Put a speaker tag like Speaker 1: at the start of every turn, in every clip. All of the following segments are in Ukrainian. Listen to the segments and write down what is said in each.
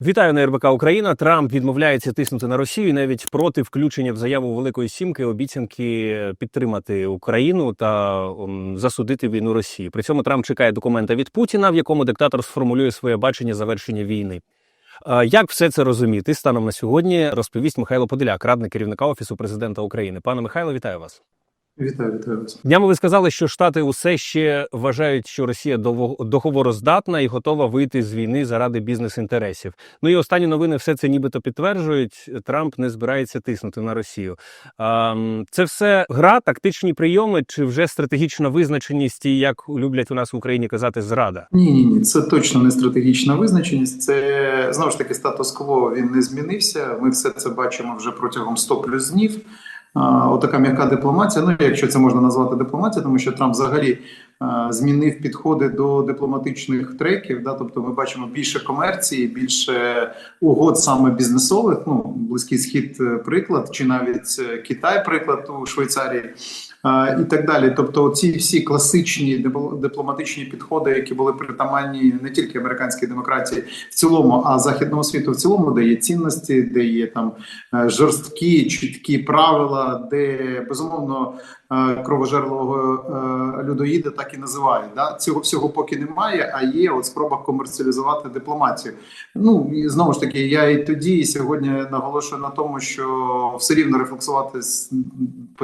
Speaker 1: Вітаю на РБК Україна. Трамп відмовляється тиснути на Росію навіть проти включення в заяву Великої Сімки обіцянки підтримати Україну та засудити війну Росії. При цьому Трамп чекає документа від Путіна, в якому диктатор сформулює своє бачення завершення війни. Як все це розуміти станом на сьогодні, розповість Михайло Подоляк, радник керівника офісу президента України. Пане Михайло, вітаю вас.
Speaker 2: Вітаю, вітаю вас.
Speaker 1: Днями ви сказали, що Штати усе ще вважають, що Росія договороздатна і готова вийти з війни заради бізнес-інтересів. Ну і останні новини все це нібито підтверджують. Трамп не збирається тиснути на Росію. Це все гра, тактичні прийоми, чи вже стратегічна визначеність, і як люблять у нас в Україні казати, зрада.
Speaker 2: Ні, ні, ні, це точно не стратегічна визначеність. Це знову ж таки статус-кво. Він не змінився. Ми все це бачимо вже протягом 100 плюс днів. Отака м'яка дипломатія. Ну, якщо це можна назвати дипломатією, тому що Трамп взагалі змінив підходи до дипломатичних треків. Да, тобто ми бачимо більше комерції, більше угод саме бізнесових. Ну близький схід е, приклад, чи навіть е, Китай, приклад у Швейцарії. І так далі. Тобто, ці всі класичні дипломатичні підходи, які були притаманні не тільки американській демократії в цілому, а західного світу в цілому, де є цінності, де є там е, жорсткі, чіткі правила, де безумовно кровожерливого е, людоїда так і називають. Да? Цього всього поки немає, а є от спроба комерціалізувати дипломатію. Ну і знову ж таки, я і тоді, і сьогодні наголошую на тому, що все рівно рефлексувати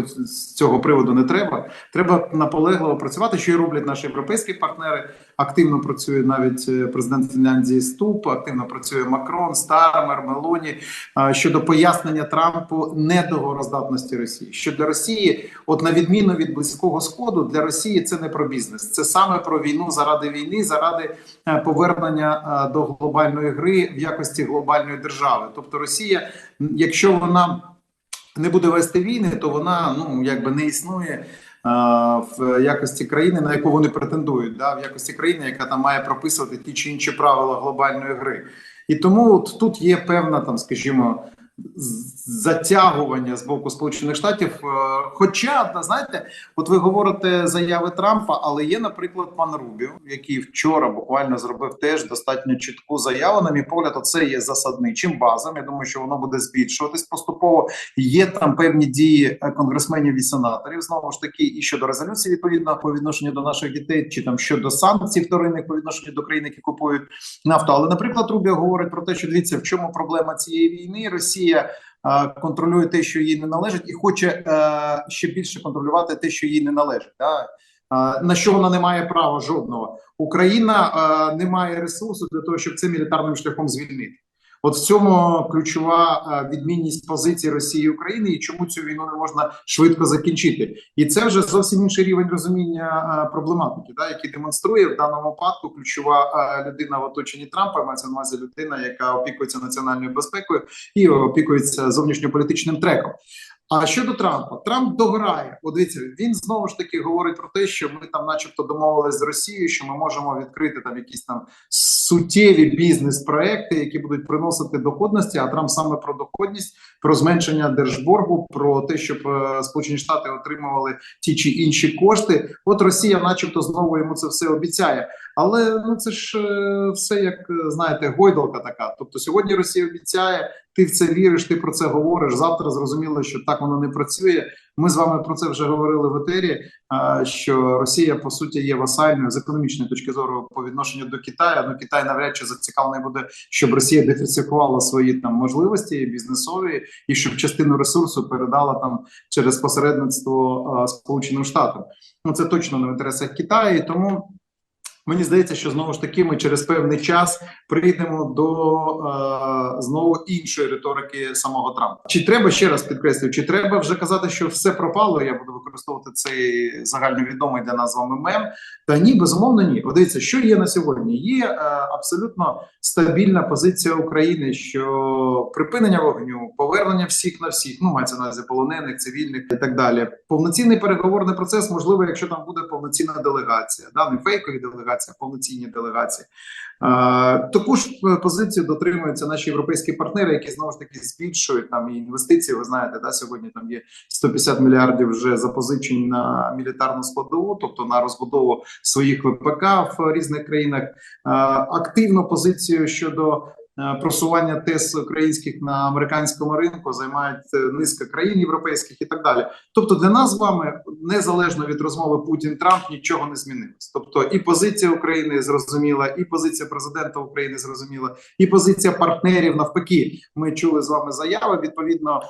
Speaker 2: з, цього приводу не треба. Треба наполегливо працювати, що і роблять наші європейські партнери. Активно працює навіть е, президент Фінляндії Ступ, активно працює Макрон, Стармер, Мелоні е, щодо пояснення Трампу недогороздатності Росії. Що для Росії, от на відміну від близького сходу, для Росії це не про бізнес, це саме про війну заради війни, заради е, повернення до глобальної гри в якості глобальної держави. Тобто Росія, якщо вона не буде вести війни, то вона ну якби не існує. В якості країни, на яку вони претендують, да, в якості країни, яка там має прописувати ті чи інші правила глобальної гри, і тому от тут є певна там, скажімо, затягування з боку Сполучених Штатів. Е, Хоча, знаєте, от ви говорите заяви Трампа, але є, наприклад, пан Рубіо, який вчора буквально зробив теж достатньо чітку заяву. На мій погляд, оце є засадничим базом. Я думаю, що воно буде збільшуватись поступово. Є там певні дії е, конгресменів і сенаторів. Знову ж таки, і щодо резолюції відповідно по відношенню до наших дітей, чи там щодо санкцій вторинних по відношенню до країн, які купують нафту. Але, наприклад, Рубіо говорить про те, що дивіться, в чому проблема цієї війни. Росія е, контролює те, що їй не належить, і хоче е, ще більше контролювати те, що їй не належить. Да? Е, на що вона не має права жодного. Україна не має ресурсу для того, щоб це мілітарним шляхом звільнити. От в цьому ключова е, відмінність позиції Росії і України, і чому цю війну не можна швидко закінчити. І це вже зовсім інший рівень розуміння е, проблематики, да, який демонструє в даному випадку ключова е, людина в оточенні Трампа. Мається на увазі людина, яка опікується національною безпекою і опікується зовнішньополітичним треком. А щодо Трампа, Трамп дограє. Дивіться, він знову ж таки говорить про те, що ми там, начебто, домовились з Росією, що ми можемо відкрити там якісь там суттєві бізнес-проекти, які будуть приносити доходності. А Трамп саме про доходність, про зменшення держборгу, про те, щоб е, Сполучені Штати отримували ті чи інші кошти. От Росія, начебто, знову йому це все обіцяє. Але ну це ж е, все як е, знаєте, гойдалка така. Тобто сьогодні Росія обіцяє, ти в це віриш, ти про це говориш. Завтра зрозуміло, що так воно не працює. Ми з вами про це вже говорили в етері. Що Росія по суті є васальною з економічної точки зору по відношенню до Китаю. Ну Китай навряд чи зацікавлений буде, щоб Росія диверсифікувала свої там можливості бізнесові і щоб частину ресурсу передала там через посередництво а, Сполученим Штатам. Ну це точно не в інтересах Китаю. Тому Мені здається, що знову ж таки ми через певний час прийдемо до е, знову іншої риторики самого Трампа. Чи треба ще раз підкреслюю, чи треба вже казати, що все пропало? Я буду використовувати цей загальновідомий для нас з вами мем. Та ні, безумовно, ні. От дивіться, що є на сьогодні. Є е, абсолютно стабільна позиція України, що припинення вогню, повернення всіх на всіх, ну мається на полонених, цивільних і так далі. Повноцінний переговорний процес можливо, якщо там буде повноцінна делегація, да не фейкові делегації, а повноцінні делегації. Е, Таку ж е, позицію дотримуються наші європейські партнери, які знову ж таки збільшують там інвестиції. Ви знаєте, да сьогодні там є 150 мільярдів вже запозичень на мілітарну складову, тобто на розбудову своїх ВПК в різних країнах. Е, Активну позицію щодо просування тез українських на американському ринку займають е, низка країн європейських і так далі. Тобто, для нас з вами незалежно від розмови Путін Трамп нічого не змінилось. Тобто, і позиція України зрозуміла, і позиція президента України зрозуміла, і позиція партнерів навпаки. Ми чули з вами заяви відповідно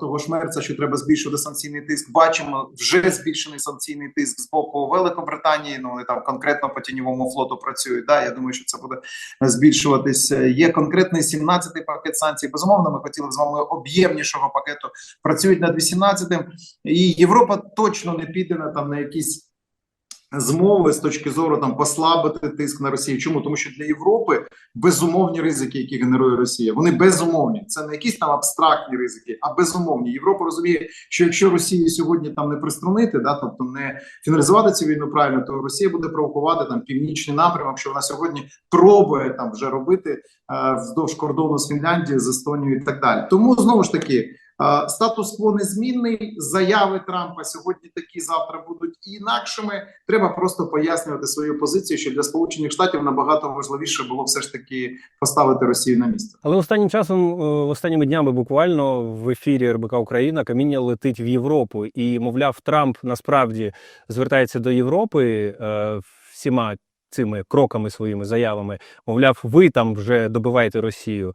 Speaker 2: того ж мерця, що треба збільшувати санкційний тиск. Бачимо вже збільшений санкційний тиск з боку Великобританії. Ну вони там конкретно по тіньовому флоту працюють. Да, я думаю, що це буде збільшуватись. Є конкретний 17-й пакет санкцій. Безумовно, ми хотіли з вами об'ємнішого пакету. Працюють над 18-м. і Європа точно не піде на там на якісь. Змови з точки зору там послабити тиск на Росію. Чому тому, що для Європи безумовні ризики, які генерує Росія, вони безумовні. Це не якісь там абстрактні ризики, а безумовні. Європа розуміє, що якщо Росію сьогодні там не приструнити, да тобто не фіналізувати цю війну правильно, то Росія буде провокувати там північний напрямок, що вона сьогодні пробує там вже робити е, вздовж кордону з Фінляндією, з Естонією і так далі. Тому знову ж таки. Статус-кво незмінний. Заяви Трампа сьогодні такі, завтра будуть інакшими. Треба просто пояснювати свою позицію, що для Сполучених Штатів набагато важливіше було все ж таки поставити Росію на місце.
Speaker 1: Але останнім часом, е, останніми днями, буквально в ефірі РБК Україна каміння летить в Європу, і мовляв, Трамп насправді звертається до Європи е, всіма цими кроками своїми заявами. Мовляв, ви там вже добиваєте Росію.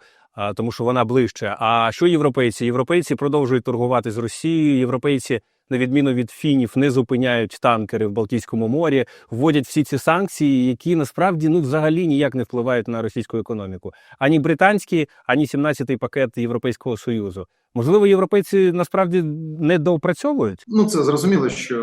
Speaker 1: Тому що вона ближче. А що європейці? Європейці продовжують торгувати з Росією. Європейці, на відміну від фінів, не зупиняють танкери в Балтійському морі, вводять всі ці санкції, які насправді ну взагалі ніяк не впливають на російську економіку. Ані британські, ані 17-й пакет Європейського союзу. Можливо, європейці насправді не доопрацьовують.
Speaker 2: Ну це зрозуміло, що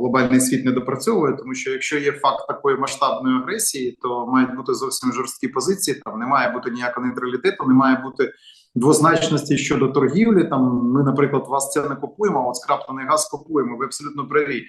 Speaker 2: глобальний світ не допрацьовує, тому що якщо є факт такої масштабної агресії, то мають бути зовсім жорсткі позиції. Там не має бути ніякого нейтралітету, не має бути двозначності щодо торгівлі. Там ми, наприклад, вас це не купуємо, а от скраплений газ купуємо. Ви абсолютно праві.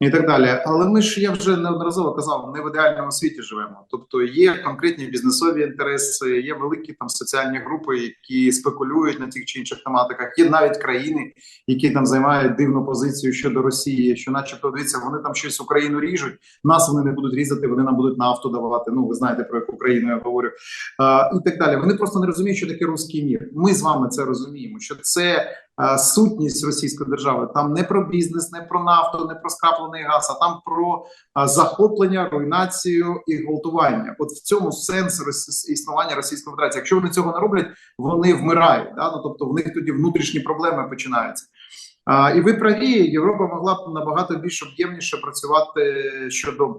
Speaker 2: І так далі, але ми ж я вже неодноразово казав, не в ідеальному світі живемо. Тобто є конкретні бізнесові інтереси, є великі там соціальні групи, які спекулюють на тих чи інших тематиках. Є навіть країни, які там займають дивну позицію щодо Росії, що, начебто, дивіться, вони там щось Україну ріжуть. Нас вони не будуть різати, вони нам будуть нафту давати. Ну ви знаєте про яку країну я говорю, а, і так далі. Вони просто не розуміють, що таке руський мір. Ми з вами це розуміємо. Що це сутність російської держави? Там не про бізнес, не про нафту, не про скраплений газ, а там про захоплення, руйнацію і гвалтування. От в цьому сенс існування Російської Федерації. Якщо вони цього не роблять, вони вмирають. Да? Ну тобто в них тоді внутрішні проблеми починаються. А, і ви праві, Європа могла б набагато більш об'ємніше працювати щодо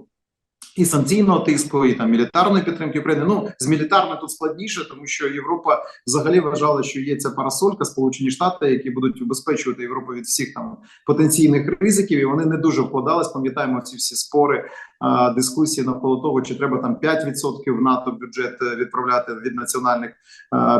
Speaker 2: і санкційного тиску, і там мілітарної підтримки України. Ну з мілітарною тут складніше, тому що Європа взагалі вважала, що є ця парасолька, Сполучені Штати, які будуть убезпечувати Європу від всіх там потенційних ризиків, і вони не дуже вкладались. Пам'ятаємо ці всі спори, дискусії навколо того, чи треба там 5% в НАТО бюджет е, відправляти від національних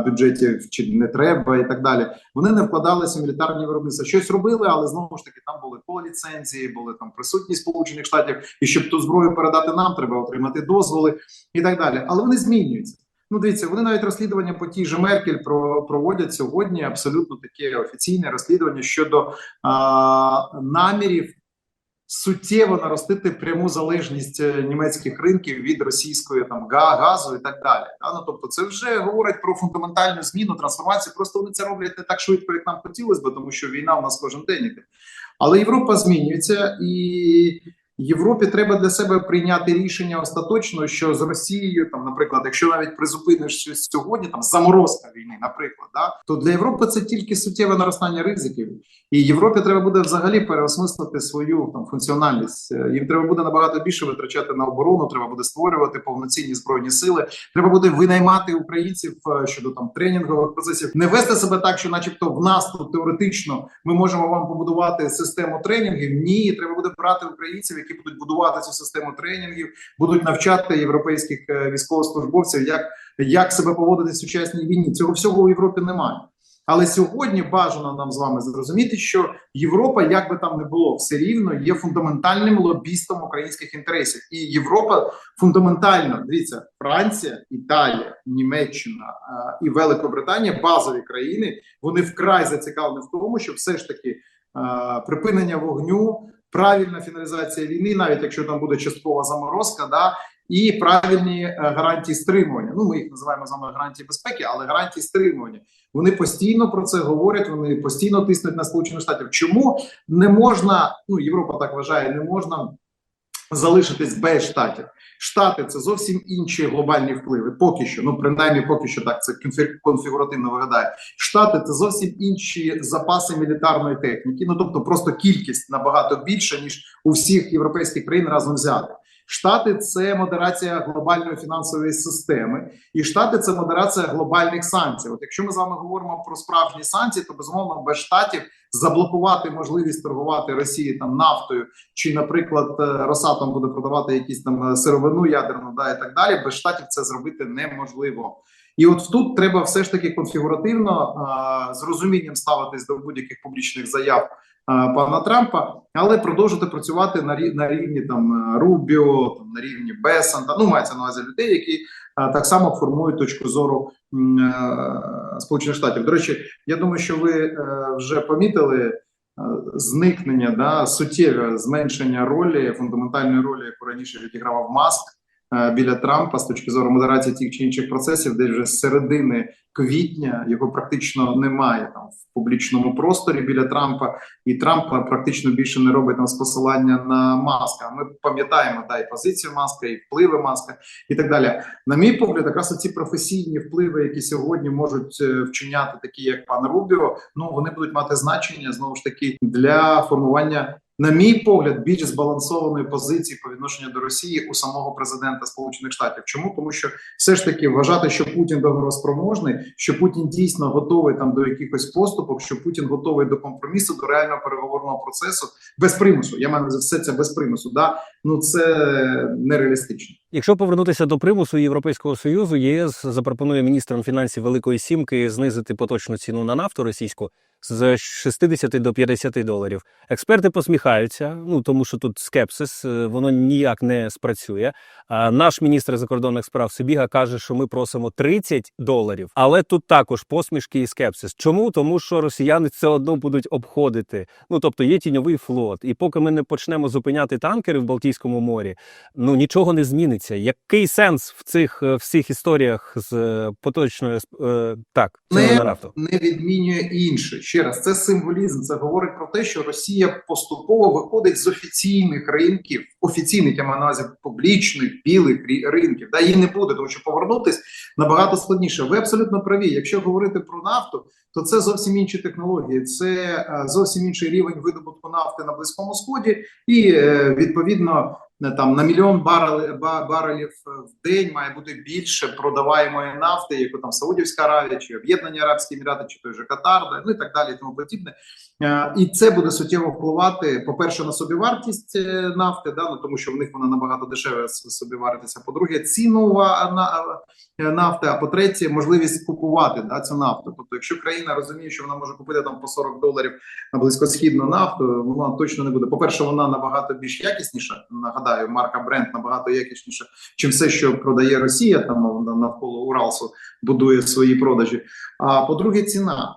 Speaker 2: бюджетів, чи не треба, і так далі. Вони не вкладалися в мілітарні виробництва. Щось робили, але знову ж таки там були поліцензії, були там присутні Сполучених Штатів, і щоб ту зброю передати нам, треба отримати дозволи і так далі. Але вони змінюються. Ну, дивіться, вони навіть розслідування по тій же Меркель про проводять сьогодні абсолютно таке офіційне розслідування щодо а, намірів суттєво наростити пряму залежність е, німецьких ринків від російської там га- газу і так далі. А, ну тобто, це вже говорить про фундаментальну зміну трансформацію. Просто вони це роблять не так швидко, як нам хотілося б, тому що війна у нас кожен день іде. Але Європа змінюється і. Європі треба для себе прийняти рішення остаточно, що з Росією, там, наприклад, якщо навіть призупиниш щось сьогодні, там заморозка війни, наприклад, да, то для Європи це тільки суттєве наростання ризиків, і Європі треба буде взагалі переосмислити свою там функціональність. Е, Їм треба буде набагато більше витрачати на оборону. Треба буде створювати повноцінні збройні сили. Треба буде винаймати українців е, щодо там тренінгових процесів, не вести себе так, що, начебто, в нас тут теоретично ми можемо вам побудувати систему тренінгів. Ні, треба буде брати українців, які будуть будувати цю систему тренінгів, будуть навчати європейських е, військовослужбовців, як, як себе поводити в сучасній війні. Цього всього у Європі немає. Але сьогодні бажано нам з вами зрозуміти, що Європа, як би там не було, все рівно є фундаментальним лобістом українських інтересів, і Європа фундаментально дивіться, Франція, Італія, Німеччина а, і Великобританія, базові країни, вони вкрай зацікавлені в тому, щоб все ж таки а, припинення вогню. Правильна фіналізація війни, навіть якщо там буде часткова заморозка, да і правильні е, гарантії стримування. Ну, ми їх називаємо з вами гарантії безпеки, але гарантії стримування. Вони постійно про це говорять. Вони постійно тиснуть на сполучених Штатів. Чому не можна? Ну Європа так вважає, не можна залишитись без штатів. Штати це зовсім інші глобальні впливи. Поки що, ну принаймні, поки що так це конфі- конфігуративно виглядає. Штати це зовсім інші запаси мілітарної техніки. Ну тобто, просто кількість набагато більша ніж у всіх європейських країн разом взяти. Штати це модерація глобальної фінансової системи, і штати це модерація глобальних санкцій. От якщо ми з вами говоримо про справжні санкції, то безумовно без штатів заблокувати можливість торгувати Росії там нафтою, чи, наприклад, е, Росатом буде продавати якісь там е, сировину ядерну, да і так далі. Без штатів це зробити неможливо. І от тут треба все ж таки конфігуративно а, з розумінням ставитись до будь-яких публічних заяв пана Трампа, але продовжити працювати на рі- на рівні там е, Рубіо, там на рівні Бесанта. Ну мається на увазі людей, які а, так само формують точку зору е, Сполучених Штатів. До речі, я думаю, що ви е, вже помітили. е, Зникнення да суттєве зменшення ролі фундаментальної ролі, яку раніше відігравав Маск е, біля Трампа з точки зору модерації тих чи інших процесів, де вже з середини квітня його практично немає там в публічному просторі біля Трампа, і Трамп практично більше не робить там з посилання на маска. Ми пам'ятаємо да, і позицію маска, і впливи маска, і так далі. На мій погляд, якраз ці професійні впливи, які сьогодні можуть е, вчиняти такі, як пан Рубіо, ну вони будуть мати значення знову ж таки для формування. На мій погляд, більш збалансованої позиції по відношенню до Росії у самого президента Сполучених Штатів. Чому тому, що все ж таки вважати, що Путін договороспроможний, що Путін дійсно готовий там до якихось поступок, що Путін готовий до компромісу, до реального переговорного процесу без примусу. Я маю за все це без примусу. Да ну це нереалістично.
Speaker 1: Якщо повернутися до примусу Європейського союзу, ЄС запропонує міністрам фінансів Великої Сімки знизити поточну ціну на нафту російську з 60 до 50 доларів. Експерти посміхаються, ну тому що тут скепсис, е, воно ніяк не спрацює. А наш міністр закордонних справ Сибіга каже, що ми просимо 30 доларів, але тут також посмішки і скепсис. Чому? Тому що росіяни все одно будуть обходити. Ну тобто є тіньовий флот, і поки ми не почнемо зупиняти танкери в Балтійському морі, ну нічого не зміниться. Який сенс в цих е, всіх історіях з е, поточною е, так
Speaker 2: Не-
Speaker 1: на нафту?
Speaker 2: не відмінює інше. Ще раз, це символізм. Це говорить про те, що Росія поступово виходить з офіційних ринків, офіційних я маю на увазі публічних білих ринків. Да, її не буде, тому що повернутись набагато складніше. Ви абсолютно праві. Якщо говорити про нафту, то це зовсім інші технології, це зовсім інший рівень видобутку нафти на близькому сході, і відповідно там на мільйон барелів, барелів е, в день має бути більше продаваємої нафти, яку там Саудівська Аравія, чи Об'єднані Арабські Емірати, чи той же Катар, ну і так далі, і тому подібне. Е, І це буде суттєво впливати, по-перше, на собівартість е, нафти, да, ну тому що в них вона набагато дешеве с- собівартиться. По-друге, ціну на е, нафти. А по-третє, можливість купувати да, цю нафту. Тобто, якщо країна розуміє, що вона може купити там по 40 доларів на близькосхідну нафту, вона точно не буде. По-перше, вона набагато більш якісніша. Нагадаю, марка Бренд набагато якісніша, чим все, що продає Росія там нав- навколо Уралсу, будує свої продажі. А по-друге, ціна.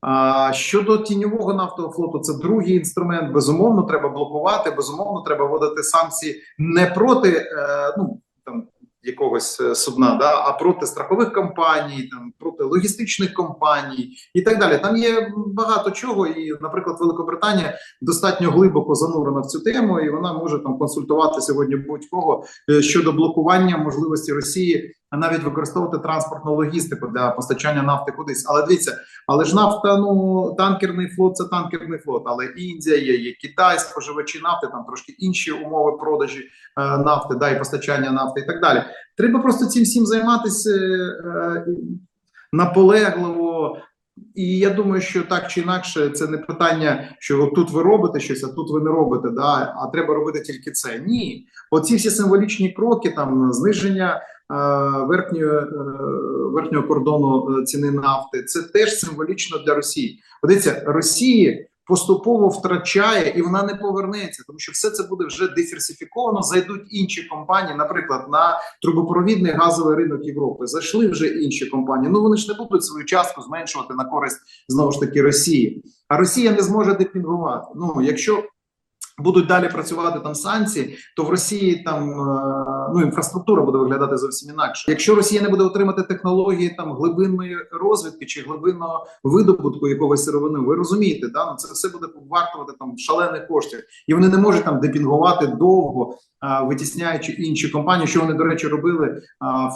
Speaker 2: А щодо тіньового нафтового флоту, це другий інструмент. Безумовно, треба блокувати. Безумовно, треба вводити санкції не проти е, ну там якогось е, судна, да, а проти страхових компаній, там проти логістичних компаній і так далі. Там є багато чого, і, наприклад, Великобританія достатньо глибоко занурена в цю тему, і вона може там консультувати сьогодні будь-кого е, щодо блокування можливості Росії навіть використовувати транспортну логістику для постачання нафти кудись. Але дивіться, але ж нафта, ну танкерний флот це танкерний флот. Але Індія є, є Китай, споживачі нафти, там трошки інші умови продажі е, нафти, да, і постачання нафти, і так далі. Треба просто цим всім займатися е, наполегливо. І я думаю, що так чи інакше, це не питання, що тут ви робите щось, а тут ви не робите. Да, а треба робити тільки це. Ні, оці всі символічні кроки, там зниження е, верхньої, е, верхнього кордону е, ціни нафти, це теж символічно для Росії. Подивіться, Росії поступово втрачає і вона не повернеться, тому що все це буде вже диверсифіковано. Зайдуть інші компанії, наприклад, на трубопровідний газовий ринок Європи. Зайшли вже інші компанії. Ну вони ж не будуть свою частку зменшувати на користь знову ж таки Росії. А Росія не зможе депінгувати. Ну якщо будуть далі працювати там санкції, то в Росії там е, ну інфраструктура буде виглядати зовсім інакше. Якщо Росія не буде отримати технології там глибинної розвідки чи глибинного видобутку якогось сировини, ви розумієте, да? ну це все буде вартувати там шалених коштів, і вони не можуть там депінгувати довго, витісняючи інші компанії, що вони до речі робили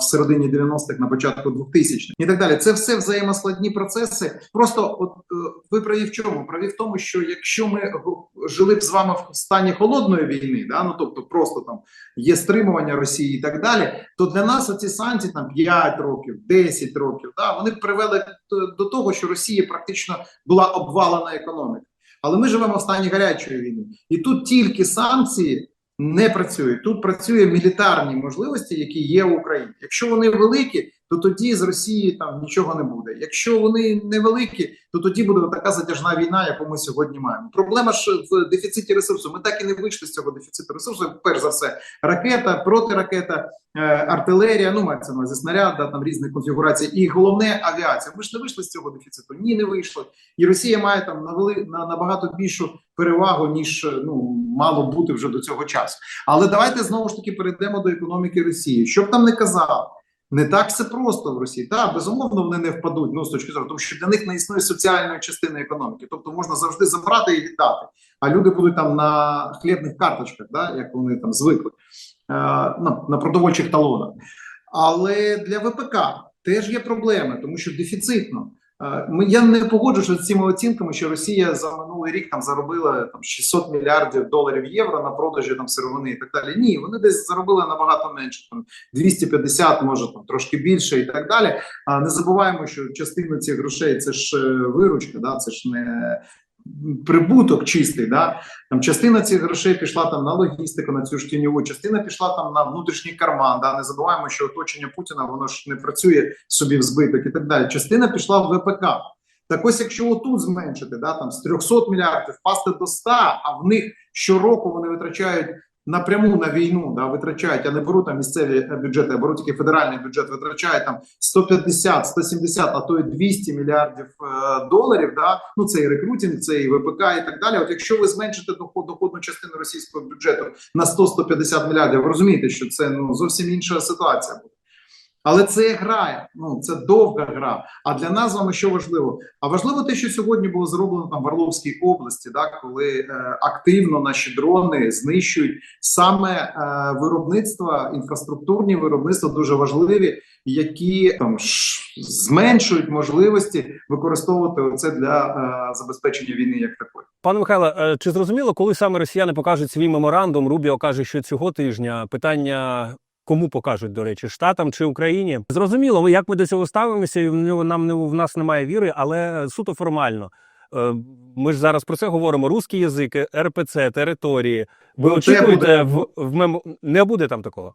Speaker 2: в середині 90-х, на початку 2000-х і так далі. Це все взаємоскладні процеси. Просто от е, ви праві в чому? Праві в тому, що якщо ми жили б з вами в стані холодної війни, да ну тобто просто там є стримування Росії і так далі, то для нас оці санкції там 5 років, 10 років, да вони привели до того, що Росія практично була обвалена економіка. Але ми живемо в стані гарячої війни, і тут тільки санкції не працюють. Тут працює мілітарні можливості, які є в Україні. Якщо вони великі, то тоді з Росії там нічого не буде. Якщо вони невеликі, то тоді буде така затяжна війна, яку ми сьогодні маємо. Проблема ж в дефіциті ресурсу. Ми так і не вийшли з цього дефіциту ресурсу. Перш за все, ракета, протиракета, е, артилерія. Ну мається на увазі снаряд, там різних конфігурацій, і головне авіація. Ми ж не вийшли з цього дефіциту. Ні, не вийшло. І Росія має там навели на набагато більшу перевагу ніж е, ну мало бути вже до цього часу. Але давайте знову ж таки перейдемо до економіки Росії. Що б там не казав, не так все просто в Росії. Так, безумовно, вони не впадуть. Ну з точки зору, тому що для них не існує соціальної частини економіки. Тобто можна завжди забрати і віддати. А люди будуть там на хлібних карточках, да, як вони там звикли, е, на, на продовольчих талонах. Але для ВПК теж є проблеми, тому що дефіцитно. Я не погоджуюся з цими оцінками, що Росія за минулий рік там заробила там 600 мільярдів доларів євро на продажі там сировини і так далі. Ні, вони десь заробили набагато менше, там 250, може там трошки більше і так далі. А не забуваємо, що частина цих грошей це ж е, виручка, да, це ж не прибуток чистий. Да? Там частина цих грошей пішла там на логістику, на цю ж тіньову, частина пішла там на внутрішній карман. Да? Не забуваємо, що оточення Путіна воно ж не працює собі в збиток і так далі. Частина пішла в ВПК. Так ось, якщо отут зменшити, да, там з 300 мільярдів впасти до 100, а в них щороку вони витрачають напряму на війну, да, витрачають, я не беру там місцеві е, бюджети, я беру тільки федеральний бюджет, витрачає там 150, 170, а то й 200 мільярдів е, доларів. Да, ну це і рекрутинг, це і ВПК, і так далі. От якщо ви зменшите доход, доходну частину російського бюджету на 100-150 мільярдів, ви розумієте, що це ну зовсім інша ситуація буде. Але це гра, ну це довга гра. А для нас з вами що важливо? А важливо те, що сьогодні було зроблено там в Орловській області, да, коли е, активно наші дрони знищують саме е, виробництва, інфраструктурні виробництва дуже важливі, які там зменшують можливості використовувати це для е, забезпечення війни як такої.
Speaker 1: Пане Михайло, е, чи зрозуміло, коли саме росіяни покажуть свій меморандум? Рубіо каже, що цього тижня питання. Кому покажуть, до речі, штатам чи Україні? Зрозуміло, як ми до цього ставимося, і в нього- нам не в нас немає віри, але суто формально. Е, Ми ж зараз про це говоримо: русський язик, РПЦ, території. Ви
Speaker 2: Ну,
Speaker 1: очікуєте в, в мемо... не буде там такого?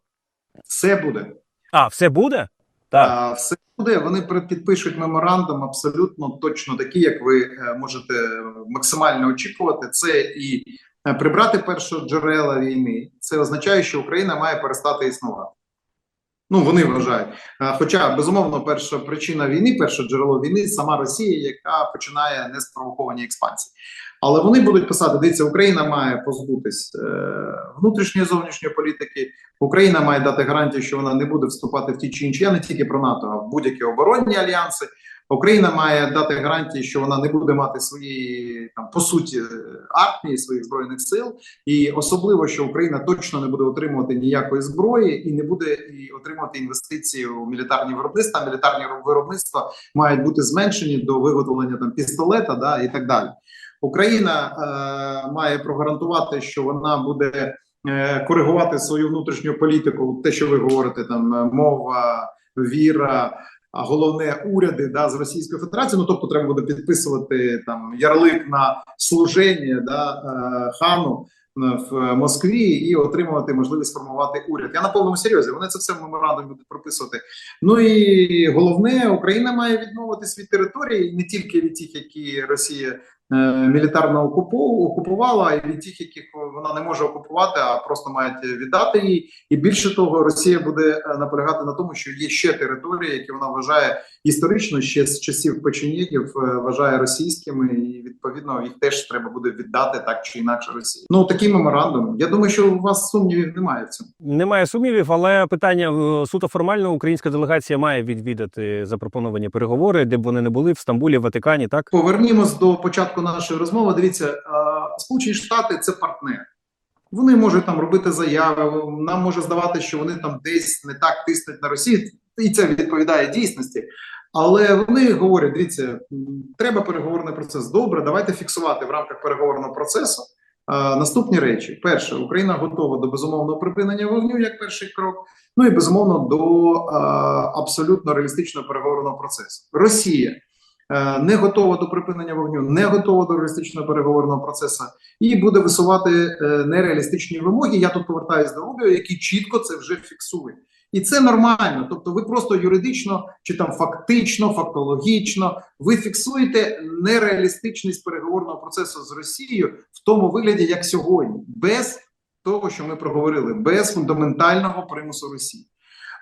Speaker 2: Все буде.
Speaker 1: А, все буде? Так.
Speaker 2: А, все буде. Вони підпишуть меморандум абсолютно точно такі, як ви е, можете максимально очікувати. Це і е, прибрати першоджерела війни. Це означає, що Україна має перестати існувати. Ну, вони вважають. Е, Хоча, безумовно, перша причина війни, перше джерело війни сама Росія, яка починає неспровоковані експансії. Але вони будуть писати: дивіться, Україна має позбутись е, внутрішньої зовнішньої політики. Україна має дати гарантію, що вона не буде вступати в ті чи інші. Я не тільки про НАТО, а в будь-які оборонні альянси. Україна має дати гарантії, що вона не буде мати своєї там по суті армії своїх збройних сил, і особливо, що Україна точно не буде отримувати ніякої зброї і не буде і отримувати інвестиції у мілітарні виробництва. Мілітарні виробництва мають бути зменшені до виготовлення там пістолета, да і так далі. Україна е, має прогарантувати, що вона буде е, коригувати свою внутрішню політику. Те, що ви говорите, там мова, віра. А головне уряди да з Російської Федерації. Ну тобто, треба буде підписувати там ярлик на служення да е, хану е, в Москві і отримувати можливість формувати уряд. Я на повному серйозі. Вони це все в меморандумі будуть прописувати. Ну і головне, Україна має відмовитись від території не тільки від тих, які Росія е, мілітарно окупу- окупувала, й від тих, яких вона не може окупувати, а просто мають віддати її. І більше того, Росія буде е, наполягати на тому, що є ще території, які вона вважає історично ще з часів печенєгів, е, вважає російськими, і відповідно їх теж треба буде віддати так чи інакше Росії. Ну такий меморандум. Я думаю, що у вас сумнівів немає в цьому.
Speaker 1: Немає сумнівів, але питання е, суто формально українська делегація має відвідати запропоновані переговори, де б вони не були в Стамбулі, в Ватикані. Так
Speaker 2: Повернімось до початку нашої розмови. Дивіться, Сполучені Штати це партнер. Вони можуть там робити заяви. Нам може здавати, що вони там десь не так тиснуть на Росію, і це відповідає дійсності. Але вони говорять: дивіться, треба переговорний процес. Добре, давайте фіксувати в рамках переговорного процесу. е, Наступні речі: перше, Україна готова до безумовного припинення вогню як перший крок. Ну і безумовно до е, абсолютно реалістичного переговорного процесу. Росія не готова до припинення вогню, не готова до реалістичного переговорного процесу і буде висувати е, нереалістичні вимоги. Я тут повертаюся до Рубіо, який чітко це вже фіксує. І це нормально. Тобто, ви просто юридично чи там фактично, фактологічно ви фіксуєте нереалістичність переговорного процесу з Росією в тому вигляді, як сьогодні, без того, що ми проговорили, без фундаментального примусу Росії.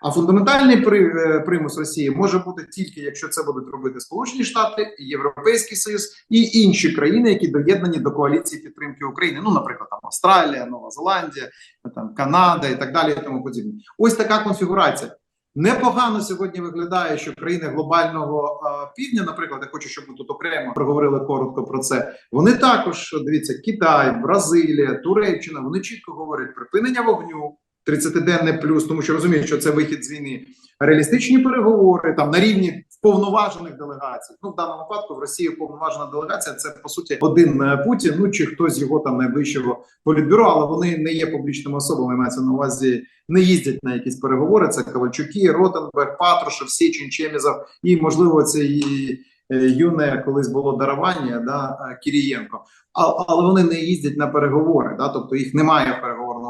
Speaker 2: А фундаментальний е, примус Росії може бути тільки якщо це будуть робити Сполучені Штати, Європейський Союз і інші країни, які доєднані до коаліції підтримки України. Ну, наприклад, там Австралія, Нова Зеландія, там Канада і так далі. І тому подібне. Ось така конфігурація. Непогано сьогодні виглядає, що країни глобального а, півдня, наприклад, я хочу, щоб ми тут окремо проговорили коротко про це. Вони також дивіться, Китай, Бразилія, Туреччина. Вони чітко говорять припинення вогню. 30-денне плюс, тому що розуміють, що це вихід з війни. Реалістичні переговори там на рівні повноважених делегацій. Ну в даному випадку в Росії повноважена делегація це по суті один е, Путін. Ну чи хтось його там найближчого політбюро, але вони не є публічними особами. Мається на увазі не їздять на якісь переговори. Це Ковальчуки, Ротенберг, Патрушев, Сєчин, Чемізов і можливо це і е, юне колись було дарування да е, Кірієнко. Але вони не їздять на переговори, да, тобто їх немає в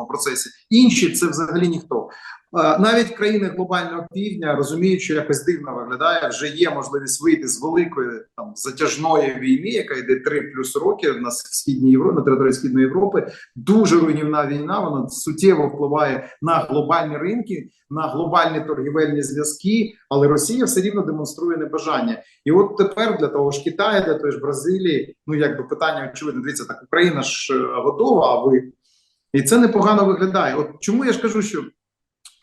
Speaker 2: переговорному процесі. Інші це взагалі ніхто. Е, Навіть країни глобального півдня розуміють, що якось дивно виглядає. Вже є можливість вийти з великої там затяжної війни, яка йде 3 плюс роки в східній Європі, на території східної Європи. Дуже руйнівна війна. Вона суттєво впливає на глобальні ринки, на глобальні торгівельні зв'язки. Але Росія все рівно демонструє небажання. І от тепер для того ж Китаю, для того ж Бразилії, ну якби питання очевидно. Дивіться, так Україна ж е, готова. А ви і це непогано виглядає. От чому я ж кажу, що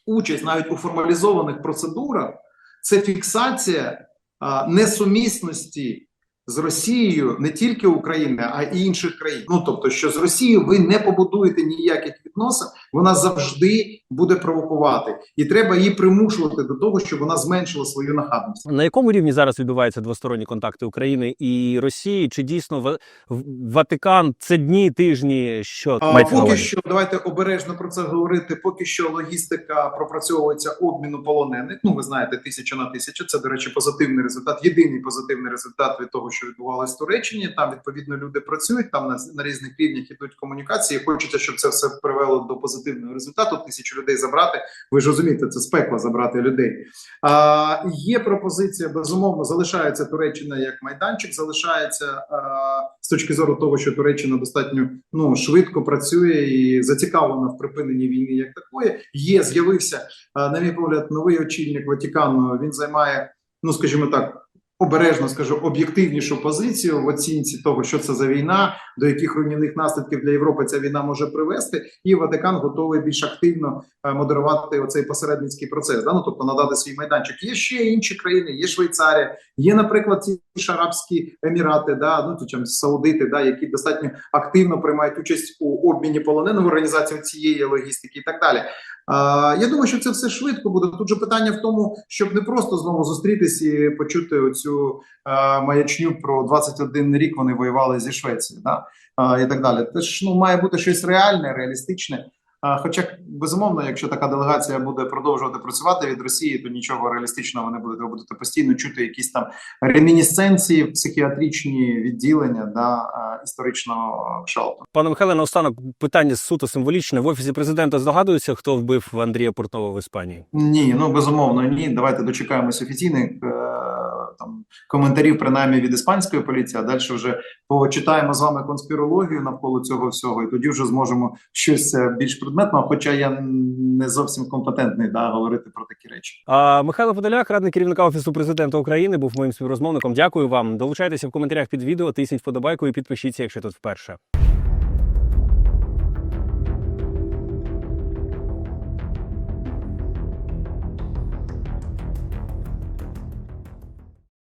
Speaker 2: участь навіть у формалізованих процедурах це фіксація а, несумісності з Росією не тільки України, а й інших країн. Ну тобто, що з Росією ви не побудуєте ніяких відносин, вона завжди буде провокувати, і треба її примушувати до того, щоб вона зменшила свою нахабність.
Speaker 1: на якому рівні зараз відбуваються двосторонні контакти України і Росії? Чи дійсно В- Ватикан це дні, тижні? Що
Speaker 2: А, поки
Speaker 1: увазі?
Speaker 2: що давайте обережно про це говорити. Поки що логістика пропрацьовується обміну полонених. Ну ви знаєте, тисяча на тисячу. Це до речі, позитивний результат. Єдиний позитивний результат від того, що відбувалось в Туреччині. Там відповідно люди працюють. Там на, на різних рівнях ідуть комунікації. Хочеться, щоб це все привело до позитивного результату. Тисячу людей забрати. Ви ж розумієте, це спекла забрати людей. А, є пропозиція, безумовно, залишається Туреччина як майданчик, залишається а, з точки зору того, що Туреччина достатньо ну швидко працює і зацікавлена в припиненні війни як такої. Є з'явився, на мій погляд, новий очільник Ватикану. Він займає, ну скажімо так. Обережно скажу об'єктивнішу позицію в оцінці того, що це за війна, до яких руйнівних наслідків для Європи ця війна може привести, і Ватикан готовий більш активно е, модерувати оцей посередницький процес. Да? Ну, тобто надати свій майданчик. Є ще інші країни, є Швейцарія, є, наприклад, ті ж Арабські Емірати, да ну там Саудити, да, які достатньо активно приймають участь у обміні полонених в організації цієї логістики і так далі. Я думаю, що це все швидко буде. Тут же питання в тому, щоб не просто знову зустрітись і почути оцю маячню про 21 рік вони воювали зі Швецією, да? і так далі. Це ж ну має бути щось реальне, реалістичне. Хоча безумовно, якщо така делегація буде продовжувати працювати від Росії, то нічого реалістичного не буде. Ви будете постійно чути якісь там ремінісценції, психіатричні відділення да, історичного кшалту.
Speaker 1: Пане Михайле, наостанок питання суто символічне. В офісі президента здогадуються, хто вбив Андрія Портнова в Іспанії?
Speaker 2: Ні, ну безумовно, ні. Давайте дочекаємось офіційних е, там коментарів, принаймні від іспанської поліції. А далі вже почитаємо з вами конспірологію навколо цього всього, і тоді вже зможемо щось е, більш предметного. Хоча я не зовсім компетентний да, говорити про такі речі.
Speaker 1: А Михайло Подоляк, радник керівника офісу президента України, був моїм співрозмовником. Дякую вам. Долучайтеся в коментарях під відео, тисніть вподобайку і підпишіться, якщо тут вперше.